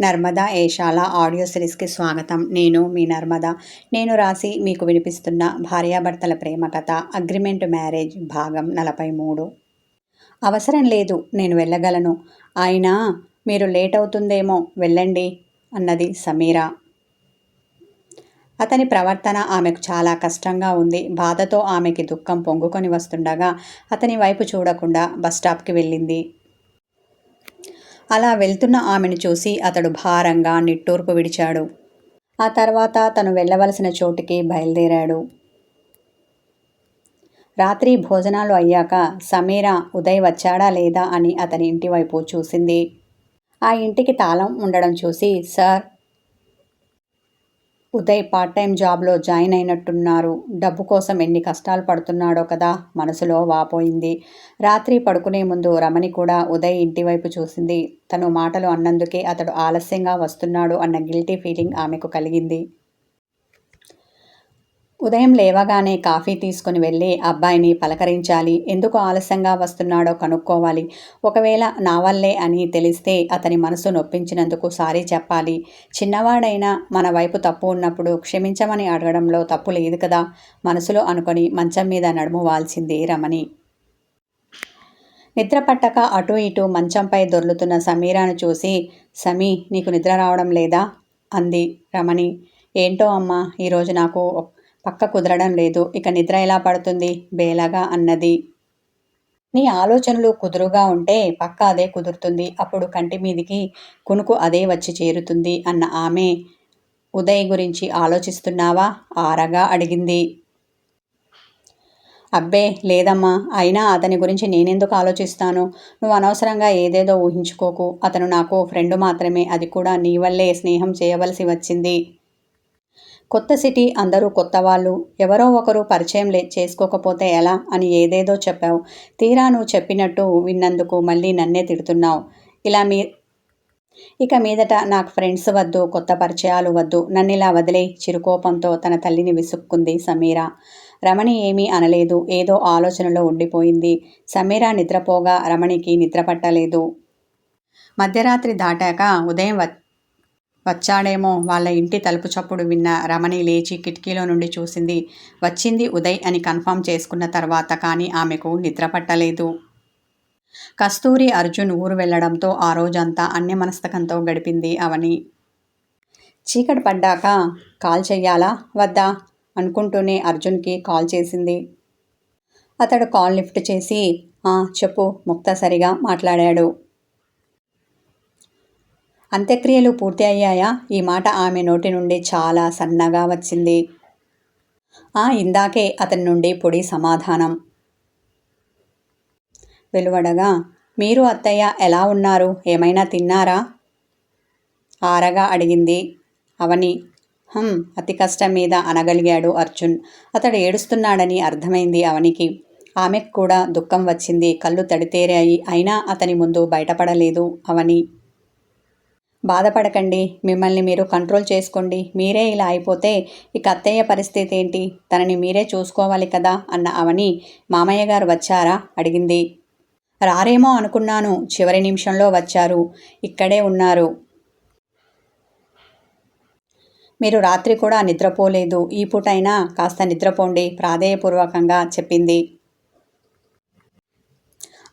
Narmada Eshala audio సిరీస్కి స్వాగతం. నేను మీ నర్మద. నేను రాసి మీకు వినిపిస్తున్న భార్యాభర్తల ప్రేమ కథ అగ్రిమెంట్ మ్యారేజ్ భాగం నలభై మూడు అవసరం లేదు నేను వెళ్ళగలను. అయినా మీరు లేట్ అవుతుందేమో వెళ్ళండి అన్నది సమీరా. అతని ప్రవర్తన ఆమెకు చాలా కష్టంగా ఉంది. బాధతో ఆమెకి దుఃఖం పొంగుకొని వస్తుండగా అతని వైపు చూడకుండా బస్ స్టాప్కి వెళ్ళింది. అలా వెళ్తున్న ఆమెను చూసి అతడు భారంగా నిట్టూర్పు విడిచాడు. ఆ తర్వాత తను వెళ్ళవలసిన చోటుకి బయలుదేరాడు. రాత్రి భోజనాలు అయ్యాక సమీర ఉదయ్ వచ్చాడా లేదా అని అతని ఇంటి వైపు చూసింది. ఆ ఇంటికి తాళం ఉండడం చూసి సార్ ఉదయ్ పార్ట్ టైం జాబ్లో జాయిన్ అయినట్టున్నారు. డబ్బు కోసం ఎన్ని కష్టాలు పడుతున్నాడో కదా మనసులో వాపోయింది. రాత్రి పడుకునే ముందు రమణి కూడా ఉదయ్ ఇంటి వైపు చూసింది. తను మాటలు అన్నందుకే అతడు ఆలస్యంగా వస్తున్నాడు అన్న గిల్టీ ఫీలింగ్ ఆమెకు కలిగింది. ఉదయం లేవగానే కాఫీ తీసుకుని వెళ్ళి అబ్బాయిని పలకరించాలి. ఎందుకు ఆలస్యంగా వస్తున్నాడో కనుక్కోవాలి. ఒకవేళ నా వల్లే అని తెలిస్తే అతని మనసు నొప్పించినందుకు సారీ చెప్పాలి. చిన్నవాడైనా మన వైపు తప్పు ఉన్నప్పుడు క్షమించమని అడగడంలో తప్పు లేదు కదా. మనసులో అనుకొని మంచం మీద నడుము వాల్చింది రమణి. నిద్ర పట్టక అటు ఇటు మంచంపై దొర్లుతున్న సమీరాను చూసి సమీ నీకు నిద్ర రావడం లేదా? అంది రమణి. ఏంటో అమ్మా ఈరోజు నాకు పక్క కుదరడం లేదు. ఇక నిద్ర ఎలా పడుతుంది? బేలగా అన్నది. నీ ఆలోచనలు కుదురుగా ఉంటే పక్క అదే కుదురుతుంది. అప్పుడు కంటి మీదికి కునుకు అదే వచ్చి చేరుతుంది అన్న ఆమె ఉదయ్ గురించి ఆలోచిస్తున్నావా? ఆరగా అడిగింది. అబ్బే లేదమ్మా. అయినా అతని గురించి నేనెందుకు ఆలోచిస్తాను? నువ్వు అనవసరంగా ఏదేదో ఊహించుకోకు. అతను నాకు ఫ్రెండ్ మాత్రమే. అది కూడా నీ వల్లే స్నేహం చేయవలసి వచ్చింది. కొత్త సిటీ అందరూ కొత్త వాళ్ళు. ఎవరో ఒకరు పరిచయం లే చేసుకోకపోతే ఎలా? అని ఏదేదో చెప్పావు. తీరా నువ్వు చెప్పినట్టు విన్నందుకు మళ్ళీ నన్నే తిడుతున్నావు. ఇలా మీ ఇక మీదట నాకు ఫ్రెండ్స్ వద్దు కొత్త పరిచయాలు వద్దు. నన్ను ఇలా వదిలే చిరుకోపంతో తన తల్లిని విసుక్కుంది సమీర. రమణి ఏమీ అనలేదు. ఏదో ఆలోచనలో ఉండిపోయింది. సమీర నిద్రపోగా రమణికి నిద్ర పట్టలేదు. మధ్యరాత్రి దాటాక ఉదయం వచ్చాడేమో వాళ్ళ ఇంటి తలుపు చప్పుడు విన్న రమణి లేచి కిటికీలో నుండి చూసింది. వచ్చింది ఉదయ్ అని కన్ఫర్మ్ చేసుకున్న తర్వాత కానీ ఆమెకు నిద్ర పట్టలేదు. కస్తూరి అర్జున్ ఊరు వెళ్ళడంతో ఆ రోజంతా అన్యమనస్తకంతో గడిపింది అవని. చీకటి పడ్డాక కాల్ చెయ్యాలా? వద్దా? అనుకుంటూనే అర్జున్కి కాల్ చేసింది. అతడు కాల్ లిఫ్ట్ చేసి చెప్పు. ముక్తసరిగా మాట్లాడాడు. అంత్యక్రియలు పూర్తి అయ్యాయా ఈ మాట ఆమె నోటి నుండి చాలా సన్నగా వచ్చింది. ఆ ఇందాకే అతని నుండి పొడి సమాధానం. వెలువడగా మీరు అత్తయ్య ఎలా ఉన్నారు? ఏమైనా తిన్నారా? ఆరగా అడిగింది. అవని హం అతి కష్టం మీద అనగలిగాడు అర్జున్. అతడు ఏడుస్తున్నాడని అర్థమైంది అవనికి. ఆమెకు కూడా దుఃఖం వచ్చింది. కళ్ళు తడితేరాయి. అయినా అతని ముందు బయటపడలేదు అవని. బాధపడకండి. మిమ్మల్ని మీరు కంట్రోల్ చేసుకోండి. మీరే ఇలా అయిపోతే ఇక అత్తయ్య పరిస్థితి ఏంటి? తనని మీరే చూసుకోవాలి కదా? అన్న అవని మామయ్య గారు వచ్చారా? అడిగింది. రారేమో అనుకున్నాను. చివరి నిమిషంలో వచ్చారు. ఇక్కడే ఉన్నారు. మీరు రాత్రి కూడా నిద్రపోలేదు. ఈ పూటైనా కాస్త నిద్రపోండి. ప్రాధేయపూర్వకంగా చెప్పింది.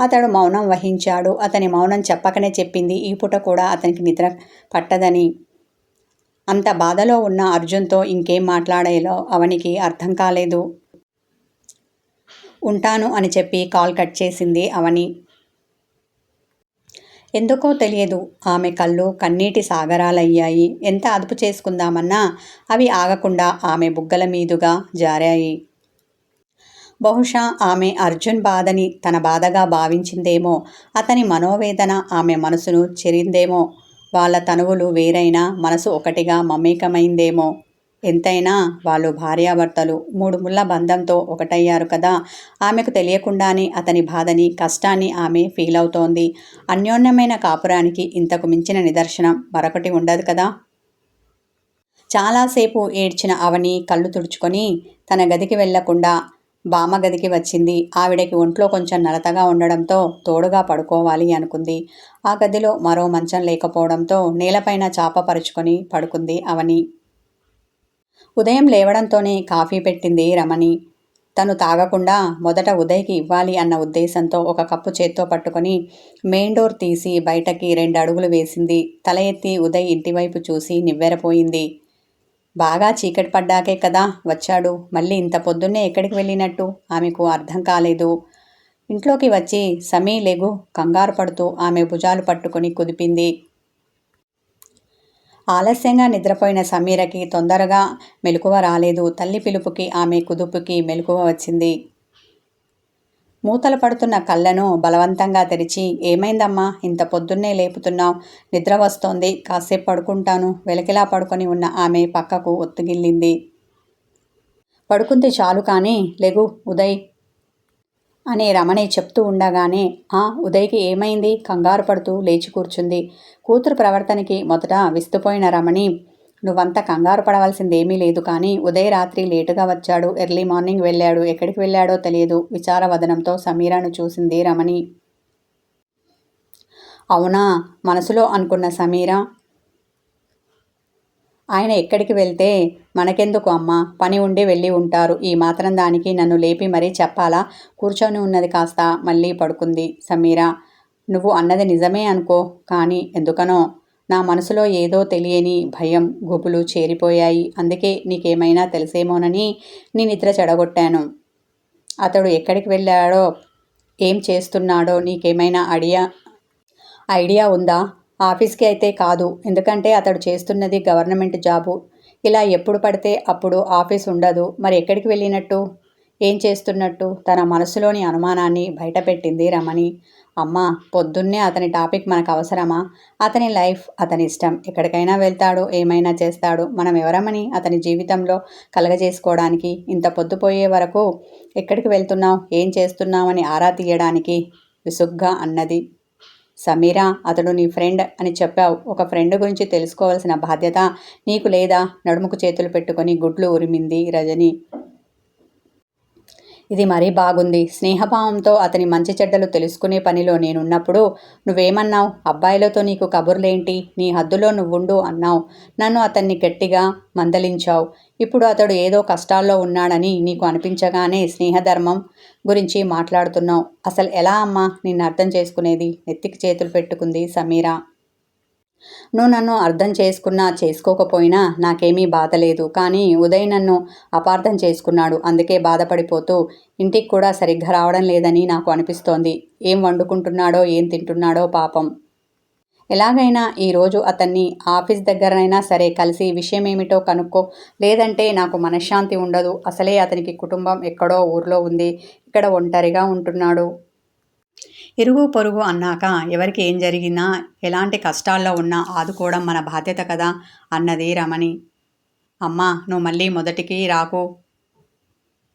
అతడు మౌనం వహించాడు. అతని మౌనం చెప్పకనే చెప్పింది. ఈ పూట కూడా అతనికి నిద్ర పట్టదని. అంత బాధలో ఉన్న అర్జున్తో ఇంకేం మాట్లాడేలో అవనికి అర్థం కాలేదు. ఉంటాను అని చెప్పి కాల్ కట్ చేసింది అవని. ఎందుకో తెలియదు. ఆమె కళ్ళు కన్నీటి సాగరాలయ్యాయి. ఎంత అదుపు చేసుకుందామన్నా అవి ఆగకుండా ఆమె బుగ్గల మీదుగా జారాయి. బహుశా ఆమె అర్జున్ బాధని తన బాధగా భావించిందేమో అతని మనోవేదన ఆమె మనసును చెరిందేమో వాళ్ళ తనువులు వేరైనా మనసు ఒకటిగా మమేకమైందేమో. ఎంతైనా వాళ్ళు భార్యాభర్తలు మూడు ముళ్ళ బంధంతో ఒకటయ్యారు కదా. ఆమెకు తెలియకుండానే అతని బాధని కష్టాన్ని ఆమె ఫీల్ అవుతోంది అన్యోన్యమైన కాపురానికి ఇంతకు మించిన నిదర్శనం మరొకటి ఉండదు కదా. చాలాసేపు ఏడ్చిన అవని కళ్ళు తుడుచుకొని తన గదికి వెళ్ళకుండా బామ్మ గదికి వచ్చింది. ఆవిడకి ఒంట్లో కొంచెం నలతగా ఉండడంతో తోడుగా పడుకోవాలి అనుకుంది. ఆ గదిలో మరో మంచం లేకపోవడంతో నేలపైన చాప పరుచుకొని పడుకుంది అవని. ఉదయం లేవడంతోనే కాఫీ పెట్టింది రమణి. తను తాగకుండా మొదట ఉదయ్కి ఇవ్వాలి అన్న ఉద్దేశంతో ఒక కప్పు చేత్తో పట్టుకొని మెయిన్ డోర్ తీసి బయటకి రెండు అడుగులు వేసింది. తల ఎత్తి ఉదయ్ ఇంటివైపు చూసి నివ్వెరపోయింది. బాగా చీకటి పడ్డాకే కదా వచ్చాడు. మళ్ళీ ఇంత పొద్దున్నే ఎక్కడికి వెళ్ళినట్టు? ఆమెకు అర్థం కాలేదు. ఇంట్లోకి వచ్చి సమీ లెగు కంగారు పడుతూ ఆమె భుజాలు పట్టుకొని కుదిపింది. ఆలస్యంగా నిద్రపోయిన సమీరకి తొందరగా మెలకువ రాలేదు. తల్లి పిలుపుకి ఆమె కుదుపుకి మెలకువ వచ్చింది. మూతలు పడుతున్న కళ్ళను బలవంతంగా తెరిచి ఏమైందమ్మా? ఇంత పొద్దున్నే లేపుతున్నావు. నిద్ర వస్తోంది. కాసేపు పడుకుంటాను. వెలకిలా పడుకొని ఉన్న ఆమె పక్కకు ఒత్తుగిల్లింది. పడుకుంది చాలు కానీ లెగు ఉదయ్ అని రమణి చెప్తూ ఉండగానే ఆ ఉదయ్కి ఏమైంది? కంగారు పడుతూ లేచి కూర్చుంది. కూతురు ప్రవర్తనకి మొదట విస్తుపోయిన రమణి నువ్వంత కంగారు పడవలసిందేమీ లేదు కానీ ఉదయ రాత్రి లేటుగా వచ్చాడు ఎర్లీ మార్నింగ్ వెళ్ళాడు ఎక్కడికి వెళ్ళాడో తెలియదు. విచారవదనంతో సమీరాను చూసింది రమణి. అవునా? మనసులో అనుకున్న సమీరా. ఆయన ఎక్కడికి వెళ్తే? మనకెందుకు అమ్మ? పని ఉండి వెళ్ళి ఉంటారు. ఈ మాత్రం దానికి నన్ను లేపి మరీ చెప్పాలా? కూర్చొని ఉన్నది కాస్త మళ్ళీ పడుకుంది సమీరా. నువ్వు అన్నది నిజమే అనుకో కానీ ఎందుకనో? నా మనసులో ఏదో తెలియని భయం గుబులు చేరిపోయాయి. అందుకే నీకేమైనా తెలిసేమోనని నీ నిద్ర చెడగొట్టాను. అతడు ఎక్కడికి వెళ్ళాడో ఏం చేస్తున్నాడో నీకేమైనా ఐడియా ఐడియా ఉందా? ఆఫీస్కి అయితే కాదు. ఎందుకంటే అతడు చేస్తున్నది గవర్నమెంట్ జాబు. ఇలా ఎప్పుడు పడితే అప్పుడు ఆఫీస్ ఉండదు. మరి ఎక్కడికి వెళ్ళినట్టు? ఏం చేస్తున్నట్టు? తన మనసులోని అనుమానాన్ని బయటపెట్టింది రమణి. అమ్మా పొద్దున్నే అతని టాపిక్ మనకు అవసరమా అతని లైఫ్ అతని ఇష్టం. ఎక్కడికైనా వెళ్తాడు ఏమైనా చేస్తాడు. మనం ఎవరమని అతని జీవితంలో కలగజేసుకోవడానికి ఇంత పొద్దుపోయే వరకు ఎక్కడికి వెళ్తున్నావు? ఏం చేస్తున్నావని ఆరా తీయడానికి విసుగ్గా అన్నది. సమీరా అతడు నీ ఫ్రెండ్ అని చెప్పావు. ఒక ఫ్రెండ్ గురించి తెలుసుకోవాల్సిన బాధ్యత నీకు లేదా? నడుముకు చేతులు పెట్టుకొని గుడ్లు ఉరిమింది రజని. ఇది మరీ బాగుంది. స్నేహభావంతో అతని మంచి చెడ్డలు తెలుసుకునే పనిలో నేనున్నప్పుడు నువ్వేమన్నావు? అబ్బాయిలతో నీకు కబుర్లేంటి? నీ హద్దులో నువ్వుండు అన్నావు. నన్ను అతన్ని గట్టిగా మందలించావు. ఇప్పుడు అతడు ఏదో కష్టాల్లో ఉన్నాడని నీకు అనిపించగానే స్నేహధర్మం గురించి మాట్లాడుతున్నావు. అసలు ఎలా అమ్మా? నిన్ను అర్థం చేసుకునేది. నెత్తికి చేతులు పెట్టుకుంది సమీరా. నువ్వు నన్ను అర్థం చేసుకున్నా చేసుకోకపోయినా నాకేమీ బాధ లేదు. కానీ ఉదయ్ నన్ను అపార్థం చేసుకున్నాడు. అందుకే బాధపడిపోతూ ఇంటికి కూడా సరిగ్గా రావడం లేదని నాకు అనిపిస్తోంది. ఏం వండుకుంటున్నాడో ఏం తింటున్నాడో పాపం. ఎలాగైనా ఈరోజు అతన్ని ఆఫీస్ దగ్గరనైనా సరే కలిసి విషయం ఏమిటో కనుక్కో. లేదంటే నాకు మనశ్శాంతి ఉండదు. అసలే అతనికి కుటుంబం ఎక్కడో ఊర్లో ఉంది. ఇక్కడ ఒంటరిగా ఉంటున్నాడు. ఇరుగు పొరుగు అన్నాక ఎవరికి ఏం జరిగినా ఎలాంటి కష్టాల్లో ఉన్నా ఆదుకోవడం మన బాధ్యత కదా అన్నది రమణి. అమ్మా నువ్వు మళ్ళీ మొదటికి రాకు.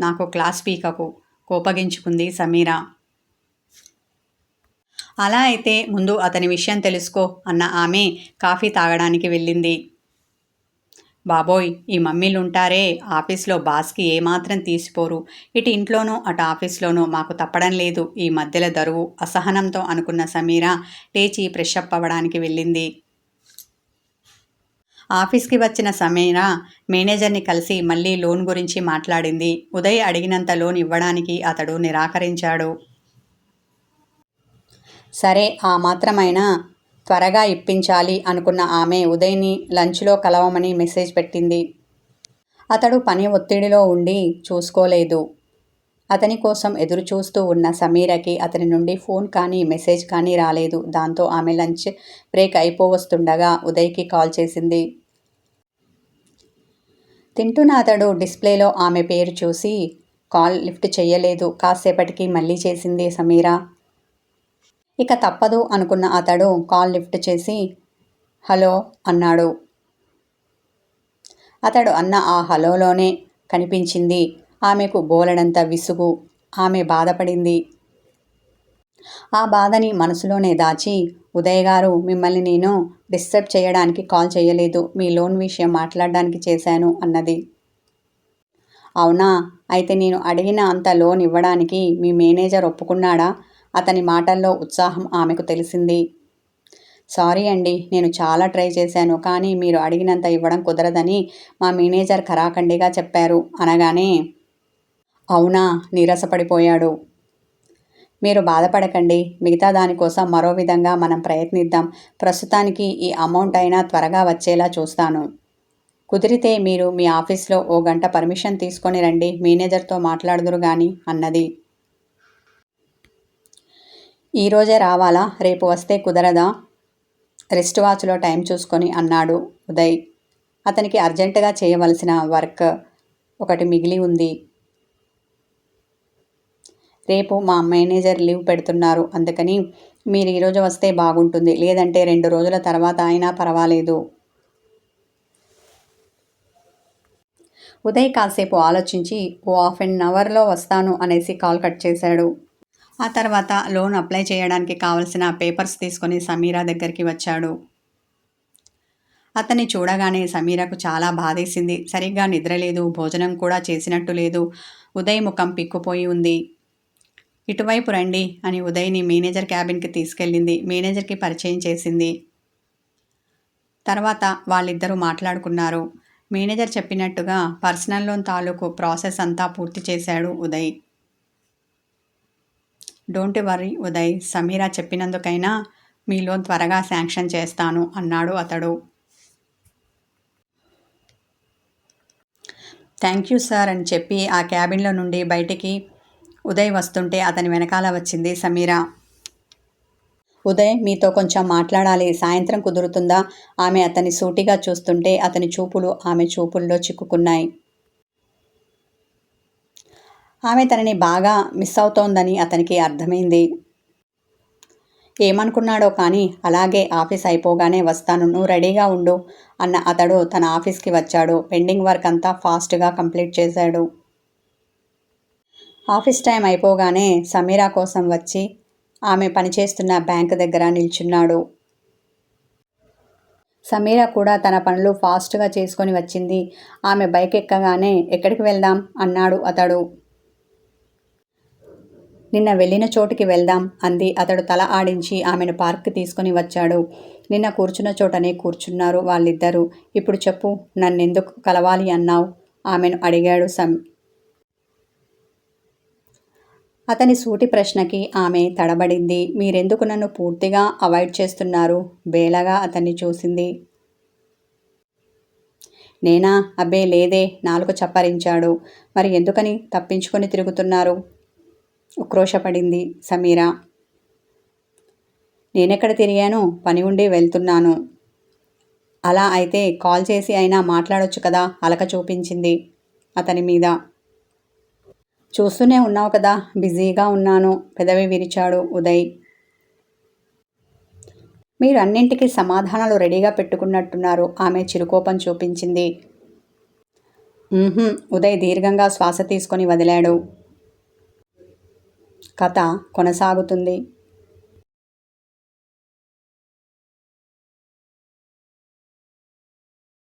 నాకు క్లాస్ పీకకు. కోపగించుకుంది సమీరా. అలా అయితే ముందు అతని విషయం తెలుసుకో అన్న ఆమె కాఫీ తాగడానికి వెళ్ళింది. బాబోయ్ ఈ మమ్మీలు ఉంటారే ఆఫీస్లో బాస్కి ఏమాత్రం తీసిపోరు. ఇటు ఇంట్లోనూ అటు ఆఫీస్లోనూ మాకు తప్పడం లేదు. ఈ మధ్యలో దరువు అసహనంతో అనుకున్న సమీర లేచి ప్రెషప్ అవ్వడానికి వెళ్ళింది. ఆఫీస్కి వచ్చిన సమీర మేనేజర్ని కలిసి మళ్ళీ లోన్ గురించి మాట్లాడింది. ఉదయ్ అడిగినంత లోన్ ఇవ్వడానికి అతడు నిరాకరించాడు. సరే ఆ మాత్రమైనా త్వరగా ఇప్పించాలి అనుకున్న ఆమె ఉదయ్ని లంచ్లో కలవమని మెసేజ్ పెట్టింది. అతడు పని ఒత్తిడిలో ఉండి చూసుకోలేదు. అతని కోసం ఎదురు చూస్తూ ఉన్న సమీరకి అతని నుండి ఫోన్ కానీ మెసేజ్ కానీ రాలేదు. దాంతో ఆమె లంచ్ బ్రేక్ అయిపోవస్తుండగా ఉదయ్కి కాల్ చేసింది. తింటున్న అతడు డిస్ప్లేలో ఆమె పేరు చూసి కాల్ లిఫ్ట్ చేయలేదు. కాసేపటికి మళ్ళీ చేసింది సమీరా. ఇక తప్పదు అనుకున్న అతడు కాల్ లిఫ్ట్ చేసి హలో అన్నాడు. అతడు అన్న ఆ హలోలోనే కనిపించింది. ఆమెకు బోలెడంత విసుగు. ఆమె బాధపడింది. ఆ బాధని మనసులోనే దాచి ఉదయ్ గారు మిమ్మల్ని నేను డిస్టర్బ్ చేయడానికి కాల్ చేయలేదు. మీ లోన్ విషయం మాట్లాడడానికి చేశాను అన్నది. అవునా? అయితే నేను అడిగిన అంత లోన్ ఇవ్వడానికి మీ మేనేజర్ ఒప్పుకున్నాడా? అతని మాటల్లో ఉత్సాహం ఆమెకు తెలిసింది. సారీ అండి నేను చాలా ట్రై చేశాను కానీ మీరు అడిగినంత ఇవ్వడం కుదరదని మా మేనేజర్ ఖరాఖండిగా చెప్పారు అనగానే అవునా? నీరసపడిపోయాడు. మీరు బాధపడకండి మిగతా దానికోసం మరో విధంగా మనం ప్రయత్నిద్దాం. ప్రస్తుతానికి ఈ అమౌంట్ అయినా త్వరగా వచ్చేలా చూస్తాను. కుదిరితే మీరు మీ ఆఫీస్లో ఓ గంట పర్మిషన్ తీసుకొని రండి మేనేజర్తో మాట్లాడుదురు కానీ అన్నది. ఈరోజే రావాలా? రేపు వస్తే కుదరదా? రిస్ట్ వాచ్లో టైం చూసుకొని అన్నాడు ఉదయ్. అతనికి అర్జెంటుగా చేయవలసిన వర్క్ ఒకటి మిగిలి ఉంది. రేపు మా మేనేజర్ లీవ్ పెడుతున్నారు. అందుకని మీరు ఈరోజు వస్తే బాగుంటుంది. లేదంటే రెండు రోజుల తర్వాత అయినా పర్వాలేదు. ఉదయ్ కాసేపు ఆలోచించి ఓ హాఫ్ అన్ అవర్లో వస్తాను అనేసి కాల్ కట్ చేశాడు. ఆ తర్వాత లోన్ అప్లై చేయడానికి కావలసిన పేపర్స్ తీసుకొని సమీరా దగ్గరికి వచ్చాడు. అతన్ని చూడగానే సమీరకు చాలా బాధేసింది. సరిగ్గా నిద్రలేదు భోజనం కూడా చేసినట్టు లేదు. ఉదయ్ ముఖం పిక్కుపోయి ఉంది. ఇటువైపు రండి అని ఉదయ్ని మేనేజర్ క్యాబిన్కి తీసుకెళ్ళింది. మేనేజర్కి పరిచయం చేసింది. తర్వాత వాళ్ళిద్దరూ మాట్లాడుకున్నారు. మేనేజర్ చెప్పినట్టుగా పర్సనల్ లోన్ తాలూకు ప్రాసెస్ అంతా పూర్తి చేశాడు Uday. Don't worry Uday. Sameera చెప్పినందుకైనా మీ లోన్ త్వరగా శాంక్షన్ చేస్తాను అన్నాడు అతడు. థ్యాంక్ యూ సార్ అని చెప్పి ఆ క్యాబిన్లో నుండి బయటికి ఉదయ్ వస్తుంటే అతని వెనకాల వచ్చింది సమీరా. ఉదయ్ మీతో కొంచెం మాట్లాడాలి. సాయంత్రం కుదురుతుందా? ఆమె అతని సూటిగా చూస్తుంటే అతని చూపులు ఆమె చూపుల్లో చిక్కుకున్నాయి. ఆమె తనని బాగా మిస్ అవుతోందని అతనికి అర్థమైంది. ఏమనుకున్నాడో కానీ అలాగే ఆఫీస్ అయిపోగానే వస్తాను నువ్వు రెడీగా ఉండు అన్న అతడు తన ఆఫీస్కి వచ్చాడు. పెండింగ్ వర్క్ అంతా ఫాస్ట్గా కంప్లీట్ చేశాడు. ఆఫీస్ టైం అయిపోగానే సమీరా కోసం వచ్చి ఆమె పనిచేస్తున్న బ్యాంక్ దగ్గర నిల్చున్నాడు. సమీరా కూడా తన పనులు ఫాస్ట్గా చేసుకొని వచ్చింది. ఆమె బైక్ ఎక్కగానే ఎక్కడికి వెళ్దాం? అన్నాడు అతడు. నిన్న వెళ్ళిన చోటుకి వెళ్దాం అంది. అతడు తల ఆడించి ఆమెను పార్క్కి తీసుకొని వచ్చాడు. నిన్న కూర్చున్న చోటనే కూర్చున్నారు వాళ్ళిద్దరూ. ఇప్పుడు చెప్పు నన్నెందుకు కలవాలి అన్నావు? ఆమెను అడిగాడు సమ్ అతని సూటి ప్రశ్నకి ఆమె తడబడింది. మీరెందుకు నన్ను పూర్తిగా అవాయిడ్ చేస్తున్నారు? బేలగా అతన్ని చూసింది. నేనా? అబ్బే లేదే నాలుగు చప్పరించాడు. మరి ఎందుకని తప్పించుకొని తిరుగుతున్నారు? ఉక్రోషపడింది సమీరా. నేనెక్కడ తిరిగాను పని ఉండి వెళ్తున్నాను. అలా అయితే కాల్ చేసి అయినా మాట్లాడొచ్చు కదా అలక చూపించింది అతని మీద. చూస్తూనే ఉన్నావు కదా బిజీగా ఉన్నాను పెదవి విరిచాడు ఉదయ్. మీరు అన్నింటికి సమాధానాలు రెడీగా పెట్టుకున్నట్టున్నారు ఆమె చిరుకోపం చూపించింది. ఉదయ్ దీర్ఘంగా శ్వాస తీసుకొని వదిలాడు. కథ కొనసాగుతుంది.